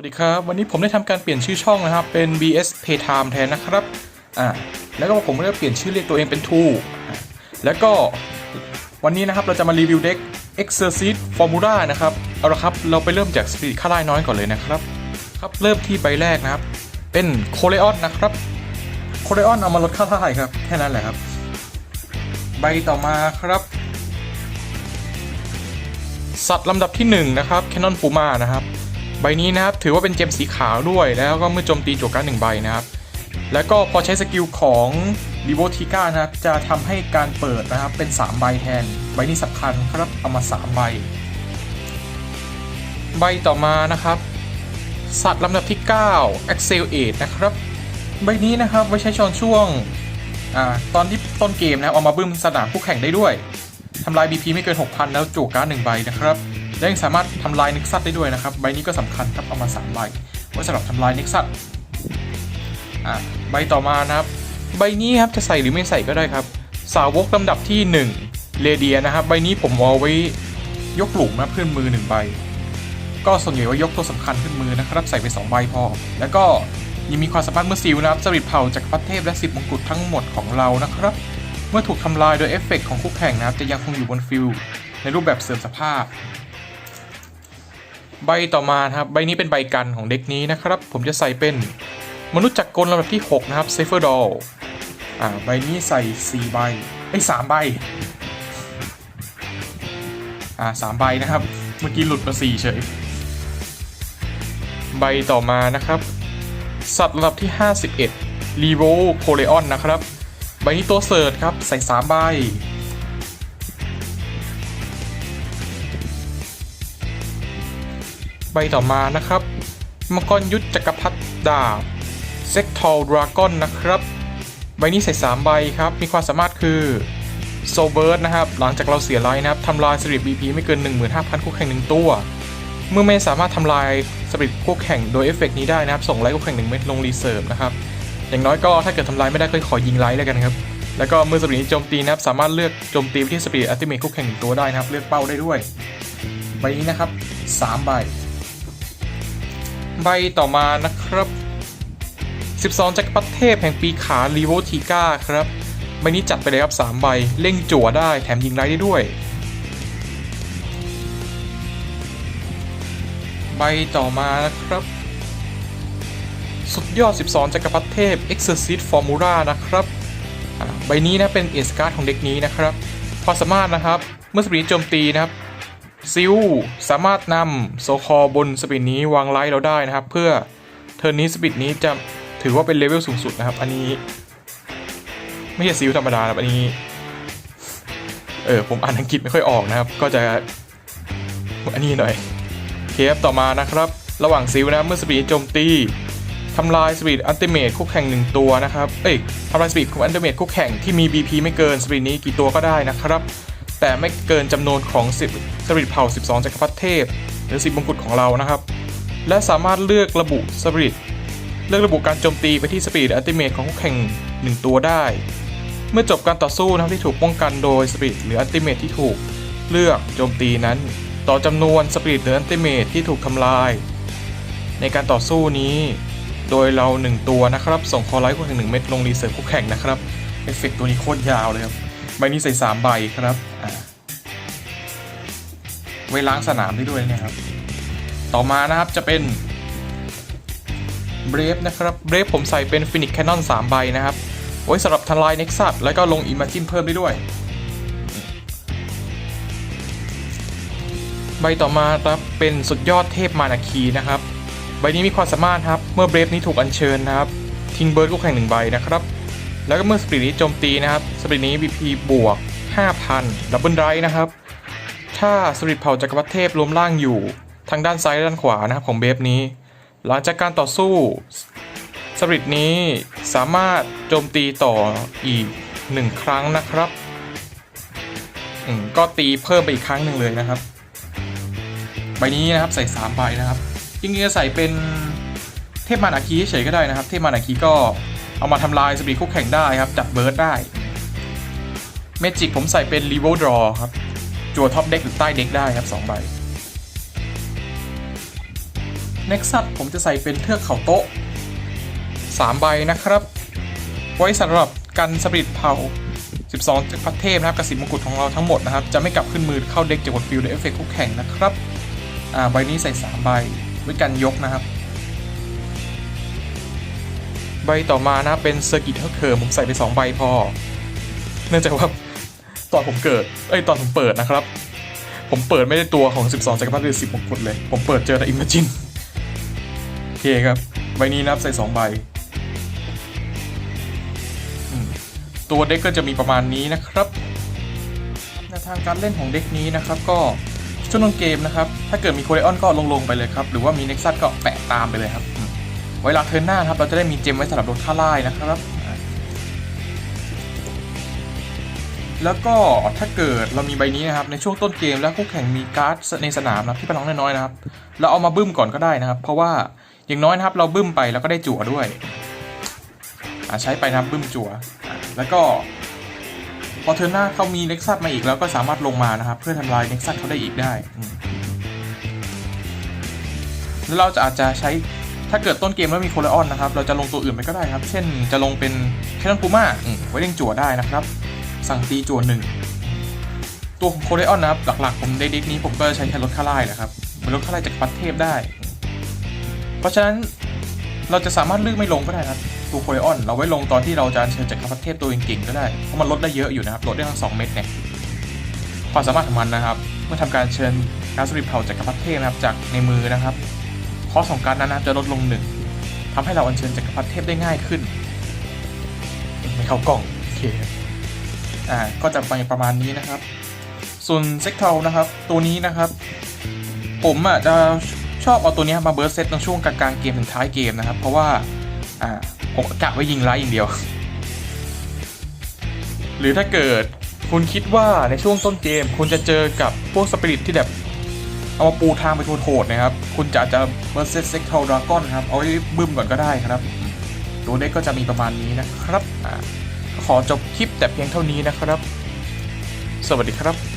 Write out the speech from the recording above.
วัสดีครับ วันนี้ผมได้ทำการเปลี่ยนชื่อช่องนะครับ เป็น BS Playtime แทนนะครับ อ่า แล้วก็ผมก็ได้เปลี่ยนชื่อเรียกตัวเองเป็น Two อ่าแล้วก็วันนี้นะครับเราจะมารีวิวเด็ก Exorcist Formula นะครับ เอาละครับ เราไปเริ่มจากสปีดค่าไล่น้อยก่อนเลยนะครับ ครับ เริ่มที่ใบแรกนะครับ เป็นโคเลออนนะครับ โคเลออนเอามาลดค่าไล่ครับ แค่นั้นแหละครับ ใบต่อมาครับ สัตว์ลำดับที่ 1 นะครับ Canon Puma นะครับ ใบนี้นะครับถือว่าเป็นเจมสีขาวด้วยแล้วก็เมื่อโจมตีจวการดหนึ่งใบนะครับ แล้วก็พอใช้สกิลของ r e v o t i c a นะครับจะทำให้การเปิดนะครับเป็น 3 ใบแทน ใบนี้สำคัญครับเอามา 3 ใบ ใบต่อมานะครับ สัตว์ลำดับที่9 Axel 8นะครับ ใบนี้นะครับไว้ใช้ชอนช่วงอตอนที่ต้นเกมนะครับเอามาบึ้มสนามคู่แข่งได้ด้วยทำลาย BP ไม่เกิน 6,000 แล้วจูการ์ดหนึ่งใบนะครับ และยังสามารถทำลายเน็กซัสได้ด้วยนะครับ ใบนี้ก็สำคัญครับเอามา3ใบไว้สำหรับทำลายเน็กซัสอะใบต่อมานะครับ ใบนี้ครับจะใส่หรือไม่ใส่ก็ได้ครับ สาวกลำดับที่ 1เลเดียนะครับ ใบนี้ผมเอาไว้ยกหลุมนะขึ้นมือ1ใบ ก็ส่วนใหญ่ว่ายกตัวสำคัญขึ้นมือนะครับ ใส่ไป 2 ใบพอ แล้วก็ยังมีความสามารถเมื่อซิลนะครับจริตเผ่าจากพรรดิเทพและ 10มงกุฎทั้งหมดของเรานะครับ เมื่อถูกทำลายโดยเอฟเฟกต์ของคู่แข่งนะครับจะยังคงอยู่บนฟิลในรูปแบบเสริมสภาพ ใบต่อมาครับใบนี้เป็นใบกันของเด็กนี้นะครับ ผมจะใส่เป็นมนุษย์จักรกลลำดับที่ 6 นะครับเซฟเฟอร์ดอลอ่าใบนี้ใส่ 4 ใบไอ้สามใบอ่าสามใบนะครับ เมื่อกี้หลุดมา4เฉย ใบต่อมานะครับ สัตว์ลำดับที่ 51 r e v o c o l e o n นะครับ ใบนี้ตัวเสิร์ชครับใส่ 3 ใบ ต่อมานะครับ มังกรยุทธจักรพรรดิดาบเซ็กทอลดราก้อนนะครับ ใบนี้ใส่ 3 ใบครับ มีความสามารถคือโซเบิร์ดนะครับ หลังจากเราเสียไลน์นะครับทำลายสริป BP ไม่เกิน 15,000 คู่แข่ง 1 ตัว เมื่อไม่สามารถทำลายสปิริตคู่แข่งโดยเอฟเฟกนี้ได้นะครับ ส่งไลท์คู่แข่งหนึ่งเม็ดลงรีเซิร์ฟนะครับ อย่างน้อยก็ถ้าเกิดทำลายไม่ได้ก็ขอยิงไลท์แล้วกันครับ แล้วก็เมื่อสปิริตโจมตีนะครับ สามารถเลือกโจมตีที่สปิริตอัลติเมทคู่แข่งหนึ่งตัวได้นะครับ เลือกเป้าได้ด้วย ใบนี้นะครับ3ใบ ใบต่อมานะครับ 12 จักรพรรดิเทพแห่งปีขาลีโวทีก้าครับ ใบนี้จัดไปเลยครับ 3 ใบ เล่งจั่วได้แถมยิงไลท์ได้ด้วย ใบต่อมานะครับ สุดยอด 12 จักรพรรดิเทพ Exorcist Formula นะครับ ใบนี้นะเป็นเอสการ์ดของเด็กนี้นะครับ ความสามารถนะครับ เมื่อสปีดโจมตีนะครับ ซิลสามารถนำโซคอบนสปีดนี้วางไลท์เราได้นะครับ เพื่อเทิร์นนี้สปีดนี้จะถือว่าเป็นเลเวลสูงสุดนะครับ อันนี้ ไม่ใช่ซิลธรรมดาครับอันนี้ เออผมอ่านอังกฤษไม่ค่อยออกนะครับ ก็จะอันนี้หน่อยเคฟต่อมานะครับ ระหว่างซิลนะเมื่อสปีดโจมตีทำลายสปีดอันติเมทคู่แข่งหนึ่งตัวนะครับ เอ้ยทำลายสปีดของอันติเมทคู่แข่งที่มี BP ไม่เกินสปีดนี้กี่ตัวก็ได้นะครับ แต่ไม่เกินจำนวนของ10 สปีดเผ่า 12จักรพรรดิเทพ หรือ 10มงกุฎของเรานะครับ และสามารถเลือกระบุสปีดเลือกระบุการโจมตีไปที่สปีดอันติเมทของคู่แข่งหนึ่งตัวได้ เมื่อจบการต่อสู้นะครับที่ถูกป้องกันโดยสปีดหรืออันติเมทที่ถูกเลือกโจมตีนั้น ต่อจำนวนสปีดหรืออันติเมทที่ถูกทำลาย ในการต่อสู้นี้ โดยเรา 1 ตัวนะครับ ส่งคอไลท์คู่แข่งหนึ่งเม็ดลงรีเสิร์ฟคู่แข่งนะครับเอฟเฟกต์ตัวนี้โคตรยาวเลยครับใบนี้ใส่ 3 ใบครับอ่า ไว้ล้างสนามได้ด้วยนะครับ ต่อมานะครับจะเป็นเบรฟนะครับเบรฟผมใส่เป็นฟินิกแคนนอน3ใบนะครับไว้สำหรับทลายเน็กซัสแล้วก็ลงอิม g จินเพิ่มได้ด้วย ใบต่อมาครับเป็นสุดยอดเทพมานาคีนะครับ ใบนี้มีความสามารถครับ เมื่อเบรฟนี้ถูกอัญเชิญนะครับ ทิ้งเบิร์ดคู่แข่งหนึ่งใบนะครับ แล้วก็เมื่อสปริตนี้โจมตีนะครับ สปริตนี้ BP บวก 5,000 ดับเบิลไรนะครับ ถ้าสปริเผ่าจักรพรรดิเทพรวมล่างอยู่ทางด้านซ้ายและด้านขวานะครับของเบฟนี้ หลังจากการต่อสู้สริตนี้สามารถโจมตีต่ออีก 1 ครั้งนะครับอืมก็ตีเพิ่มไปอีกครั้งหนึ่งเลยนะครับ ใบนี้นะครับใส่3ใบนะครับจริงๆจะใส่เป็นเทพมานาคีเฉยก็ได้นะครับ เทพมานาคีก็เอามาทำลายสปีดคู่แข่งได้ครับจับเบิร์ดได้เมจิกผมใส่เป็นรีโวดรอครับ จั่วท็อปเด็กหรือใต้เด็กได้ครับ2ใบ Nexus ผมจะใส่เป็นเทือกเขาโต๊ะ 3 ใบนะครับ ไว้สำหรับกันสปริตเผา 12จักพรรดิเทพนะครับกระสิบมงกุฎของเราทั้งหมดนะครับ จะไม่กลับขึ้นมือเข้าเด็กจากกดฟิลด์เอฟเฟกต์คู่แข่งนะครับ อ่าใบนี้ใส่ 3 ใบไว้กันยกนะครับ ใบต่อมานะเป็นเซอร์กิตเทอร์เคอร์ผมใส่ไป 2 ใบพอ เนื่องจากว่า ตอนผมเกิดเอ้ยตอนผมเปิดนะครับ ผมเปิดไม่ได้ตัวของ 12จักรพรรดิหรือ10มงกุฎเลย ผมเปิดเจอแต่อิมเมจินโอเคครับใบนี้นับใส่2ใบตัวเด็กก็จะมีประมาณนี้นะครับแนวทางการเล่นของเด็กนี้นะครับก็ช่วงต้นเกมนะครับ ถ้าเกิดมีโคเรออนก็ลงๆไปเลยครับ หรือว่ามีเน็กซัสก็แปะตามไปเลยครับเวลาเทิร์นหน้าครับ เราจะได้มีเจมไว้สำหรับลดค่าไล่นะครับ แล้วก็ถ้าเกิดเรามีใบนี้นะครับในช่วงต้นเกมแล้วคู่แข่งมีการ์ดในสนามนะครับที่พลังน้อยๆนะครับ เราเอามาบึ้มก่อนก็ได้นะครับ เพราะว่าอย่างน้อยนะครับเราบึ้มไปแล้วก็ได้จั่วด้วยใช้ไปนะครับบึ้มจั่วอ่าแล้วก็พอเทิร์นหน้าเขามีเน็กซัสมาอีกแล้วก็สามารถลงมานะครับ เพื่อทำลายเน็กซัสเขาได้อีกได้แล้วเราจะอาจจะใช้ถ้าเกิดต้นเกมแล้วมีโคเลออนนะครับ เราจะลงตัวอื่นไปก็ได้ครับ เช่นจะลงเป็นแคทนพูม่าไว้เล่งจั่วได้นะครับ สั่งตีจั่วหนึ่งตัวของโคเรออนนะครับหลักๆผมในเด็กนี้ผมก็ใช้แค่ลดค่าไล่แหละครับมันลดค่าไล่จากพัดเทพได้ เพราะฉะนั้นเราจะสามารถเลือกไม่ลงก็ได้ครับตัวโคเรออนเราไว้ลงตอนที่เราจะเชิญจากพัดเทพตัวเก่งๆก็ได้เพราะมันลดได้เยอะอยู่นะครับลดได้ทั้งสองเม็ดเนี่ยความสามารถของมันนะครับ เมื่อทำการเชิญการสริเผาจากพัดเทพนะครับจากในมือนะครับคอสของการนั้นนะจะลดลงหนึ่งทำให้เราอัญเชิญจากพัดเทพได้ง่ายขึ้น ไม่เข้ากล่องโอเค อ่าก็จะไปประมาณนี้นะครับ ส่วนเซ็กเทลนะครับ ตัวนี้นะครับ ผมอะจะชอบเอาตัวนี้มาเบิร์สเซตในช่วงกลางๆเกมถึงท้ายเกมนะครับ เพราะว่าอ่าผมกะไว้ยิงไล่อย่างเดียว หรือถ้าเกิดคุณคิดว่าในช่วงต้นเกม คุณจะเจอกับพวกสปิริตที่แบบเอามาปูทางไปโหดๆนะครับ คุณจะอาจจะเบิร์สเซตเซ็กเทลดราก้อนครับ เอาไว้บึ้มก่อนก็ได้ครับ ตัวเด็กก็จะมีประมาณนี้นะครับอ่า ขอจบคลิปแต่เพียงเท่านี้นะครับ สวัสดีครับ